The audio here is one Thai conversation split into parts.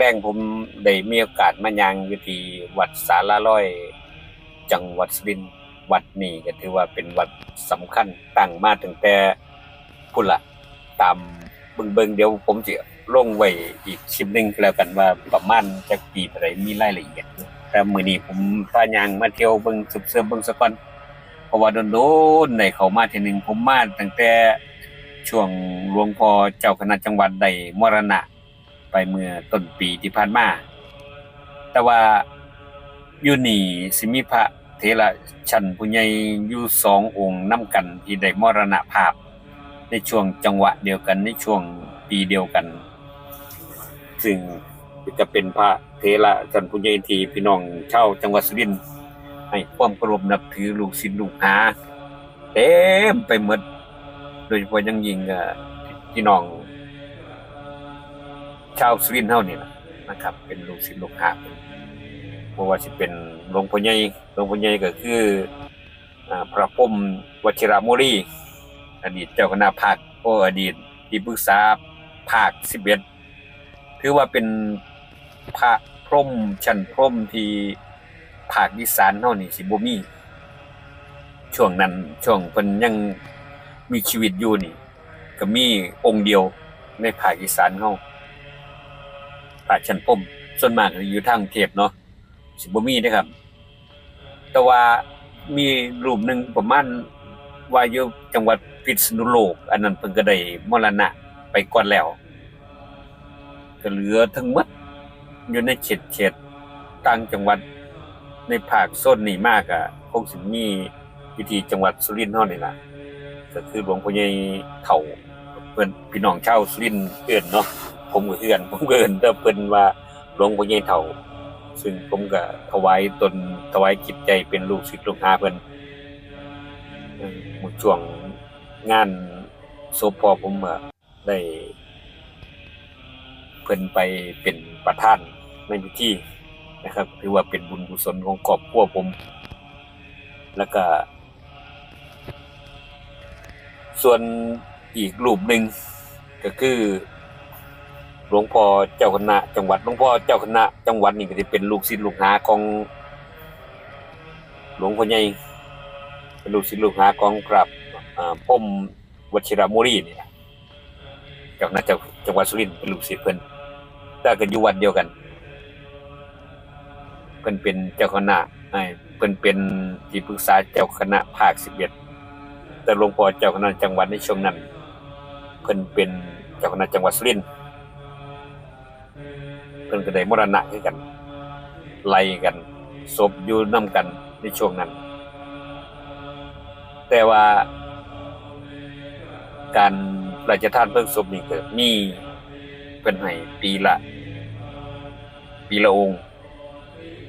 แรกๆผมได้มีโอกาสมายังอยู่ที่วัดสาราร้อย จังหวัดสุรินทร์วัดนี้ก็ถือว่าเป็นวัดสำคัญตั้งมาตั้งแต่พุ่นละตามเบิ่งเดี๋ยวผมสิลงไว้อีกคลิปหนึ่งแล้วกันว่าประมาณจักปีเท่าใดมีรายละเอียดแต่มือนี้ผมพายางมาเที่ยวเบิ่งสืบเสริมเบิ่งซะก่อนเพราะว่าโดนๆได้เขามาทีหนึ่งผมมาตั้งแต่ช่วงหลวงพ่อเจ้าคณะจังหวัดได้มรณะ ไปเมื่อต้นปีที่ผ่านมา แต่ว่าอยู่นี่สิมีพระเถระชั้นผู้ใหญ่อยู่สององค์นํกันที่ได้มรณภาพ ในช่วงจังหวะเดียวกันในช่วงปีเดียวกัน ซึ่งจะเป็นพระเถระชั้นผู้ใหญ่ที่พี่น้องชาวจังหวัดสุรินทร์ให้ความเคารพนับถือลูกศิษย์ลูกหาเต็มไปหมดโดยเฉพาะยังยิงพี่น้อง ชาวสุรินทร์เฮานี่ล่ะนะครับ เป็นลูกศิษย์ลูกหาเพิ่นบ่ว่าสิเป็นหลวงพ่อใหญ่หลวงพ่อใหญ่ก็คือพระพรมวชิระมุรีอดีตเจ้าคณะภาคโออดีตที่ปรึกษาภาค11ถือว่าเป็นพระพรมชั้นพรมที่ภาคอีสานเฮานี่สิบ่มีช่วงนั้นช่วงเพิ่นยังมีชีวิตอยู่นี่ ก็มีองค์เดียวในภาคอีสานเฮา ป่าชันพมส่วนมากอยู่ทางเทพเนาะสิบ่มีเด้อครับ แต่ว่ามีรูปหนึ่งประมาณว่าอยู่จังหวัดพิษณุโลก อันนั้นเพิ่นก็ได้มรณะไปก่อนแล้วก็เหลือทั้งหมดอยู่ในเขตเขตต่างจังหวัดในภาคโซนนี้มากอะคงสิมีอยู่ที่จังหวัดสุรินทร์เฮานี่ล่ะก็คือหลวงพ่อใหญ่เฒ่าเพิ่นพี่น้องชาวสุรินทร์เอิ้นเนาะ ผมก็เฮือน ผมก็เอินแต่เพิ่นว่าหลวงพ่อใหญ่เฒ่า ซึ่งผมก็ถวายตนถวายจิตใจเป็นลูกศิษย์ลูกหาเพิ่นหมู่ช่วงงานศพพ่อผมได้ เพิ่นไปเป็นประธานในพิธีนะครับถือว่าเป็นบุญกุศลของครอบครัวผม แล้วก็ ส่วนอีกรูปหนึ่งก็คือ หลวงพ่อเจ้าคณะ จังหวัดหลวงพ่อเจ้าคณะ จังหวัดนี่ก็จะเป็นลูกศิษย์ลูกหาของหลวงพ่อใหญ่เป็นลูกศิษย์ลูกหาของกราบอ่าพรหมวชิระมุรีนี่แหละเจ้าคณะจังจังหวัดสุรินทร์เป็นลูกศิษย์เพิ่นแต่ก็อยู่วัดเดียวกันเพิ่นเป็นเจ้าคณะเพิ่นเป็นที่ปรึกษาเจ้าคณะภาค11แต่หลวงพ่อเจ้าคณะจังหวัดในช่วงนั้นเพิ่นเป็นเจ้าคณะจังหวัดสุรินทร์ เพิ่นก็ได้มรณะคือกัน ไล่กันศพอยู่นํกันในช่วงนั้น แต่ว่า การพระราชทานเพลิงศพนี่ก็มีเพิ่นให้ปีละ ปีละองค์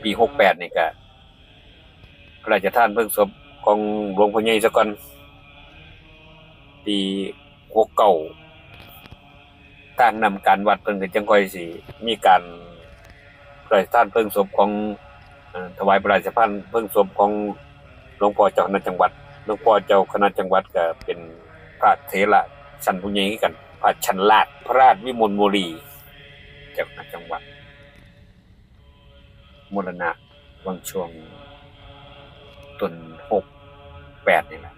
ปี68นี่ก็พระราชทานเพลิงศพของหลวงพ่อใหญ่ซะก่อนปี69ทา งนำการวัดเพิ่นก็จังค่อยสิมีการพระราชทานเพลิงศพของถวายพระราชทานเพลิงศพของหลวงพ่อเจ้าคณะจังหวัดหลวงพ่อเจ้าคณะจังหวัดก็เป็นพระเถระชั้นผู้ใหญ่กันพระชันลาดพระราชวิมลบุรีเจ้าคณะจังหวัดมรณะวังช่วงต้น68นี่แหละ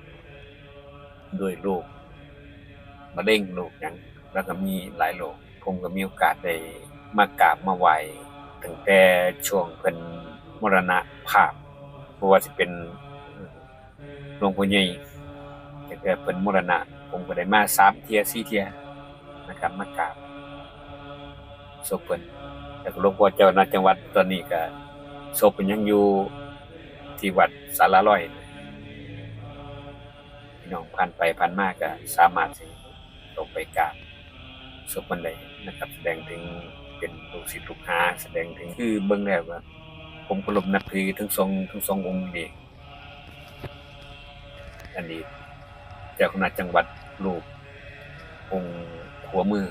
ด้วยโรคมะเร็งโรคหยัง แล้วก็มีหลายโลก ผมก็มีโอกาสได้มากราบมาไหว้ตั้งแต่ช่วงเพิ่นมรณะภาพบ่ว่าสิเป็นหลวงพ่อใหญ่ตั้งแต่เพิ่นมรณะ ผมก็ได้มา3เที่ย4เที่ยนะครับมากราบศพเพิ่นแล้วก็หลวงพ่อเจ้าณจังหวัดตอนนี้ก็ศพเพิ่นยังอยู่ที่วัดสาราร้อยพี่น้องผ่านไปผ่านมาก็สามารถสิลงไปกราบ ศพมันไดนะครับ แสดงถึงเป็นลูกศิษย์ลูกหาแสดงถึงคือเบิ่งแล้วว่า ผมเคารพนับถือทั้งสองทั้งสององค์นี่อันนี้เจ้าคณะจังหวัดรูปองค์หัวมือ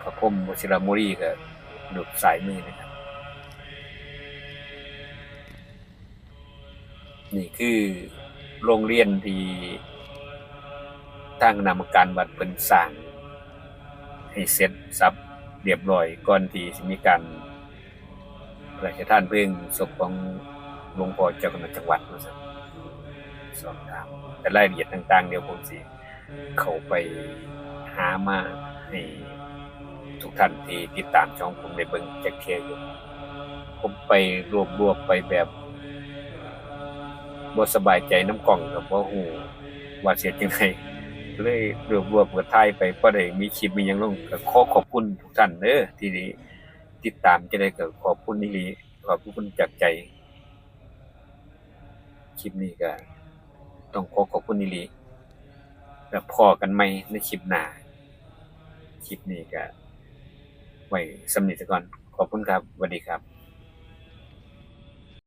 พระพรมวชิรมุรีก็รูปสายมือนะครับ นี่คือโรงเรียนที่ ทางนามการวัดเพิ่นสร้าง ให้เสร็จสับเรียบร้อยก่อนที่สิมีการพระราชทานเพลิงศพของหลวงพ่อเจ้าคณะจังหวัดว่าซั่นสอบถามแต่รายละเอียดต่าง ๆ เดี๋ยวผมสิเข้าไปหามาให้ทุกท่านที่ติดตามช่องผมได้เบิ่งจักเที่ยอยู่ผมไปรวบรวบไปแบบบ่สบายใจน้ำกล่องกับบ่ฮู้ว่าเสียจังได เลยรวบรวบกับถ่ายไปบ่ได้มีคลิปมียังลงก็ขอขอบคุณทุกท่านเด้อที่ด้ติดตามจะได้ก็ขอบคุณอีหลีขอบคุณจากใจ คลิปนี้ก็ต้องขอขอบคุณอีหลีแล้วพอกันใหมในคลิปหน้าคลิปนี้ก็ไว้สำนิทก่อน ขอบคุณครับสวัสดีครับ